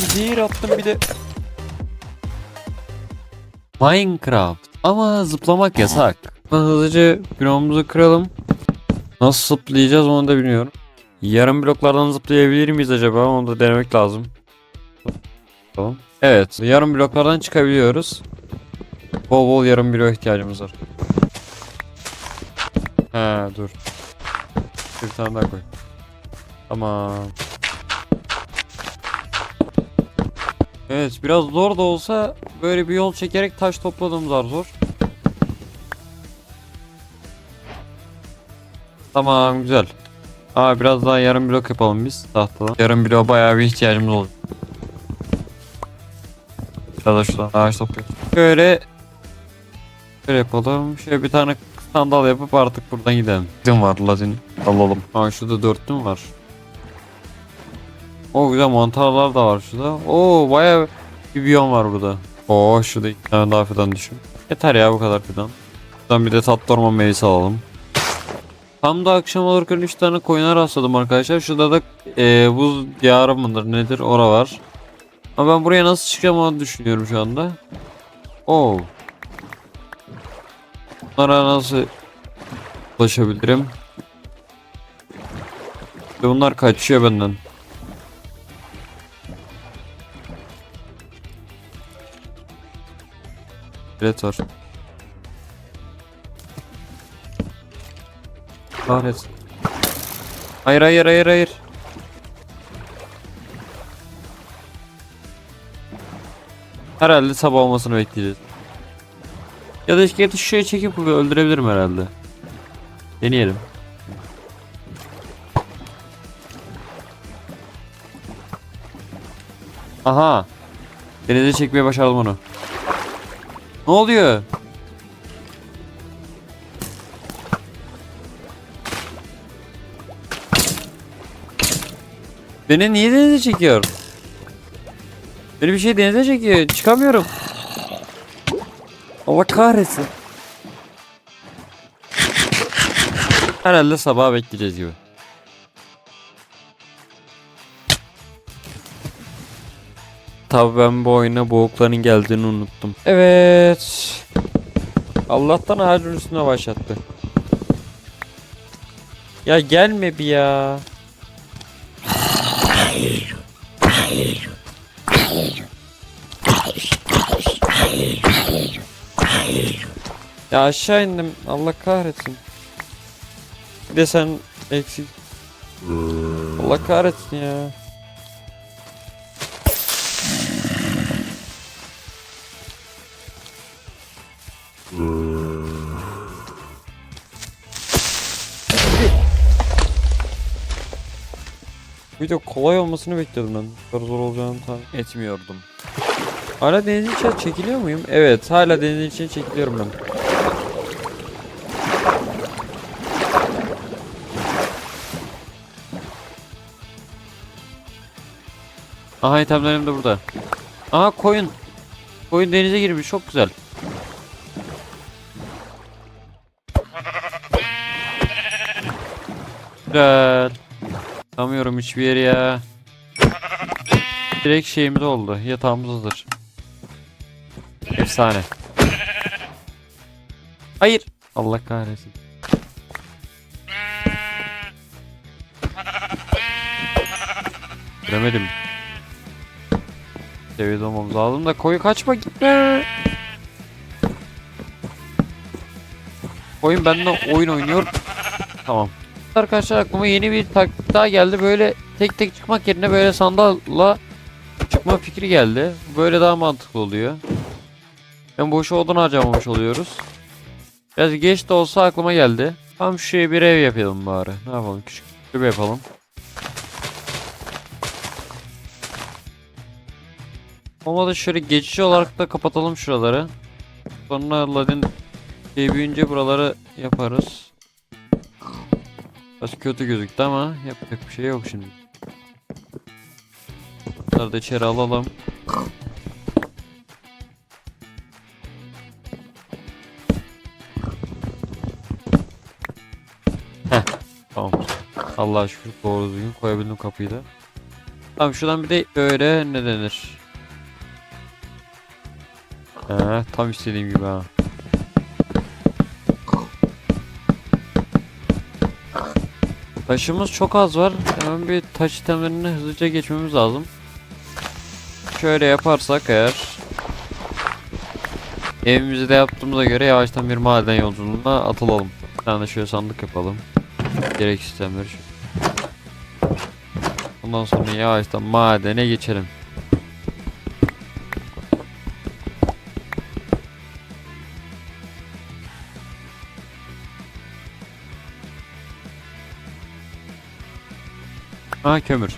zehir attım bir de. Minecraft. Ama zıplamak yasak. Hızlıca bloğumuzu kıralım. Nasıl zıplayacağız onu da bilmiyorum. Yarım bloklardan zıplayabilir miyiz acaba? Onu da denemek lazım. Tamam. Evet. Yarım bloklardan çıkabiliyoruz. Bol bol yarım blok ihtiyacımız var. He dur. Bir tane daha koy. Tamam. Evet biraz zor da olsa böyle bir yol çekerek taş topladığımız var zor. Tamam güzel. Aa biraz daha yarım blok yapalım biz tahtadan. Yarım blok bayağı bir ihtiyacımız olacak. Biraz da şuradan ağaç topluyoruz. Şöyle Şöyle yapalım. Şöyle bir tane sandal yapıp artık buradan gidelim. Lazin var lazin. Alalım. Aa şurada dörtlü mü var? O güzel mantarlar da var şurada. Oo bayağı bir biyom var burada. Oo şurada iki tane daha fidan düşün. Yeter ya bu kadar fidan. Buradan bir de tatlı orman meyvesi alalım. Tam da akşam olurken 3 tane koyuna rastladım arkadaşlar. Şurada da eee buz diyarı mıdır nedir ora var. Ama ben buraya nasıl çıkacağım onu düşünüyorum şu anda. Oo. Bunlara nasıl ulaşabilirim? İşte Bunlar kaçıyor benden. Bilet var. Kahretsin. Hayır hayır hayır hayır. Herhalde sabah olmasını bekleyeceğiz. Ya da iskeleti şuraya çekip öldürebilirim herhalde. Deneyelim. Aha. Denize çekmeye başardım onu. Ne oluyor? Beni niye denize çekiyor? Beni bir şey denize çekiyor. Çıkamıyorum. Allah kahretsin. Herhalde sabah bekleyeceğiz gibi. Tabii ben bu oyuna boğukların geldiğini unuttum. Evet. Allah'tan ağacın üstüne başlattı. Ya gelme bir ya. Ya aşağı indim. Allah kahretsin. Bir de sen eksik. Allah kahretsin ya. Video kolay olmasını bekliyordum ben. Bu kadar zor olacağını tahmin etmiyordum. Hala denizin içine çekiliyor muyum? Evet, hala denizin içine çekiliyorum ben. Aha itemlerim de burada. Aha koyun. Koyun denize girmiş çok güzel. Güzel. Tamıyorum hiçbir yere ya. Direkt şeyimiz oldu. Yatağımız hazır. Efsane. Hayır. Allah kahretsin. Göremedim. Seviyede olmamız lazım da koyu kaçma gitme. Oyun benden oyun oynuyor. Tamam. Arkadaşlar aklıma yeni bir taktik daha geldi. Böyle tek tek çıkmak yerine böyle sandalla çıkma fikri geldi. Böyle daha mantıklı oluyor. Hem boşu odun harcamamış oluyoruz. Biraz geç de olsa aklıma geldi. Tam şuraya bir ev yapalım bari. Ne yapalım? Küçük bir yapalım. Olmadı şöyle geçici olarak da kapatalım şuraları. Sonra Ladin büyüyünce buraları yaparız. Biraz kötü gözüktü ama yapacak bir şey yok şimdi. Bunları da içeri alalım. Heh, tamam. Allah'a şükür doğru düzgün koyabildim kapıyı da. Tamam şuradan bir de böyle ne denir? He, tam istediğim gibi ha. Taşımız çok az var. Hemen bir taş itemlerini hızlıca geçmemiz lazım. Şöyle yaparsak eğer Evimizi de yaptığımıza göre yavaştan bir maden yolculuğuna atılalım. Bir tane şöyle sandık yapalım. Gerek sistemleri. Ondan sonra yavaştan madene geçelim. Ha kömür.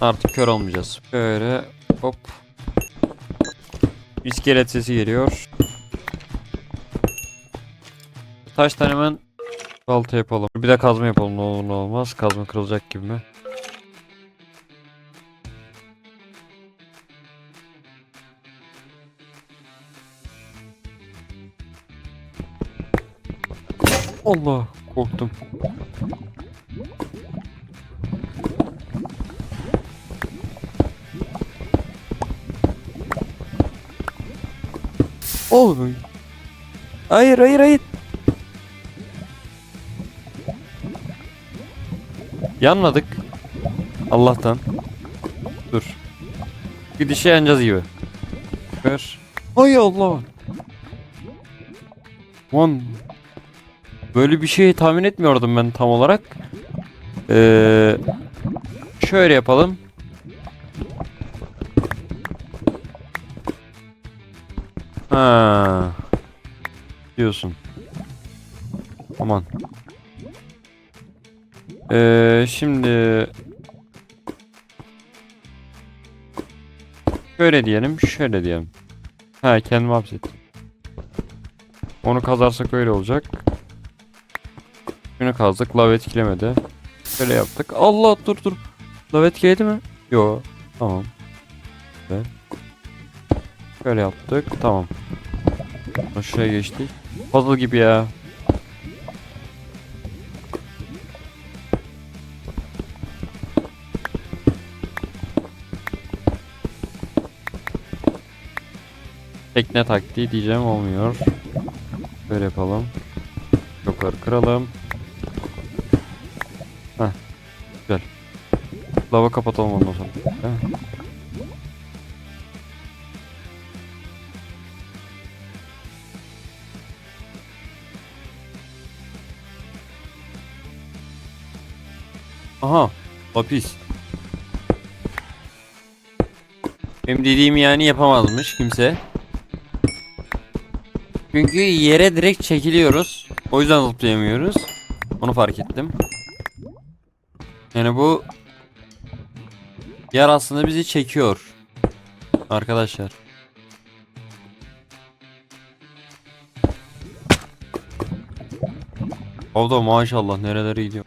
Artık kör olmayacağız. Böyle hop. İskelet sesi geliyor. Taştan hemen balta yapalım. Bir de kazma yapalım ne olur ne olmaz. Kazma kırılacak gibi mi? Allah korktum. Oğlum. Hayır hayır hayır. Yanmadık. Allah'tan. Dur. Gidişe yanacağız gibi. Ver. Hay Allah. Lan. Böyle bir şey tahmin etmiyordum ben tam olarak. Ee, şöyle yapalım. Ha. Diyorsun. Aman. Ee, şimdi şöyle diyelim, şöyle diyelim. Ha, kendimi hapsettim. Onu kazarsak öyle olacak. Şunu kazdık, lav etkilemedi. Şöyle yaptık. Allah dur dur. Lav etkiledi mi? Yo. Tamam. Güzel. Şöyle yaptık. Tamam. Aşağıya geçtik. Puzzle gibi ya. Tekne taktiği diyeceğim olmuyor. Böyle yapalım. Yukarı kıralım. Heh. Güzel. Lava kapatalım ondan sonra. Heh. Aha. Lapis. Benim dediğimi yani yapamazmış kimse. Çünkü yere direkt çekiliyoruz. O yüzden zıplayamıyoruz. Onu fark ettim. Yani bu yer aslında bizi çekiyor. Arkadaşlar. Da maşallah nerelere gidiyor.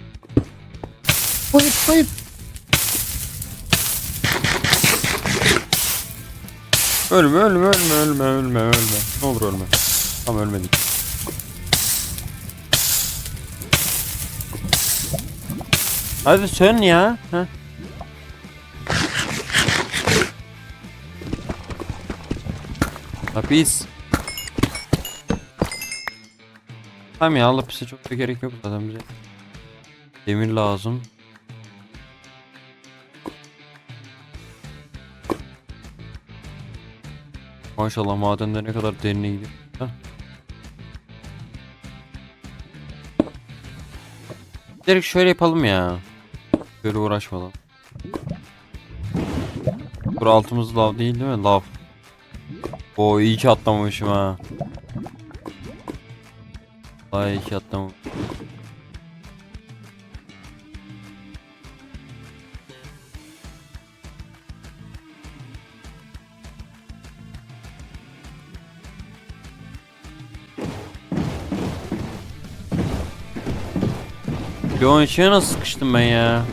Hayır hayır. Ölme ölme ölme ölme ölme ölme. Ne olur ölme. Tam ölmedik. Hadi sön ya. Heh. Lapis. Tamam ya lapise çok da gerek yok zaten bize. Demir lazım. Maşallah madenler ne kadar derine gidiyor. Heh. Direkt şöyle yapalım ya. Böyle uğraşmadan. Dur altımız lav değil değil mi? Lav. O iyi ki atlamamışım ha. Ay iyi ki atlamamışım. Yoğun içine nasıl sıkıştım ben ya?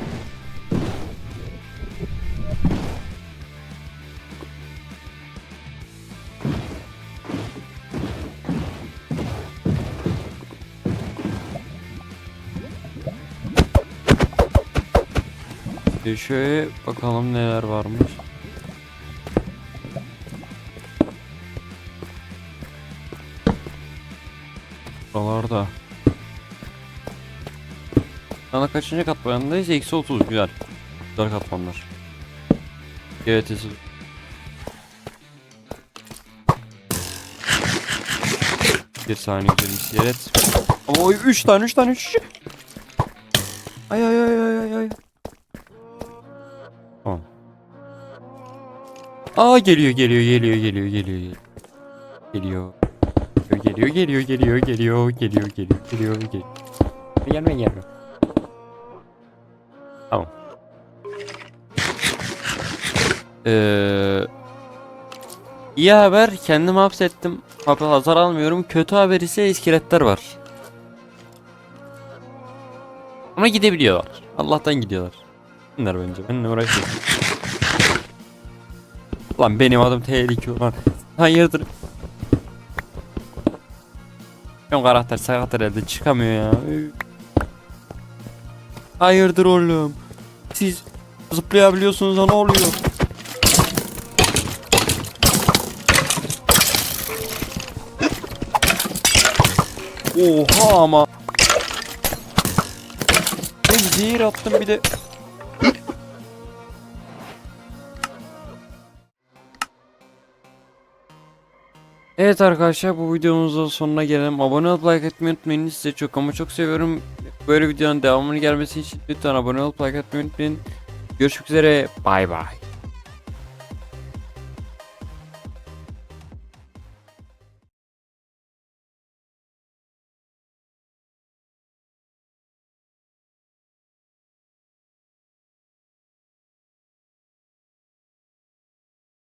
E şöyle bakalım neler varmış. Buralarda. Sana kaçıncı katmandayız? Eksi 30 güzel. Güzel katmanlar. Evet. Bir saniye gidelim sigaret. Ama o 3 tane 3 tane 3. Ay ay ay ay ay ay. Aa geliyor geliyor geliyor geliyor geliyor geliyor. Geliyor. Geliyor geliyor geliyor geliyor geliyor geliyor geliyor geliyor. Gelme gelme. Tamam. Ee, iyi haber kendimi hapsettim. Hap- Hasar almıyorum. Kötü haber ise iskeletler var. Ama gidebiliyorlar. Allah'tan gidiyorlar. Bunlar bence. Benimle uğraşıyorsun. Lan benim adım tehlike lan. Hayırdır? Benim karakter sakat herhalde çıkamıyor ya. Hayırdır oğlum? Siz zıplayabiliyorsunuz da ne oluyor? Oha ama. Ben zehir attım bir de. Evet arkadaşlar bu videomuzun sonuna gelelim. Abone olup like etmeyi unutmayın. Size çok ama çok seviyorum. Böyle videonun devamını gelmesi için lütfen abone olup like etmeyi unutmayın. Görüşmek üzere. Bay bay.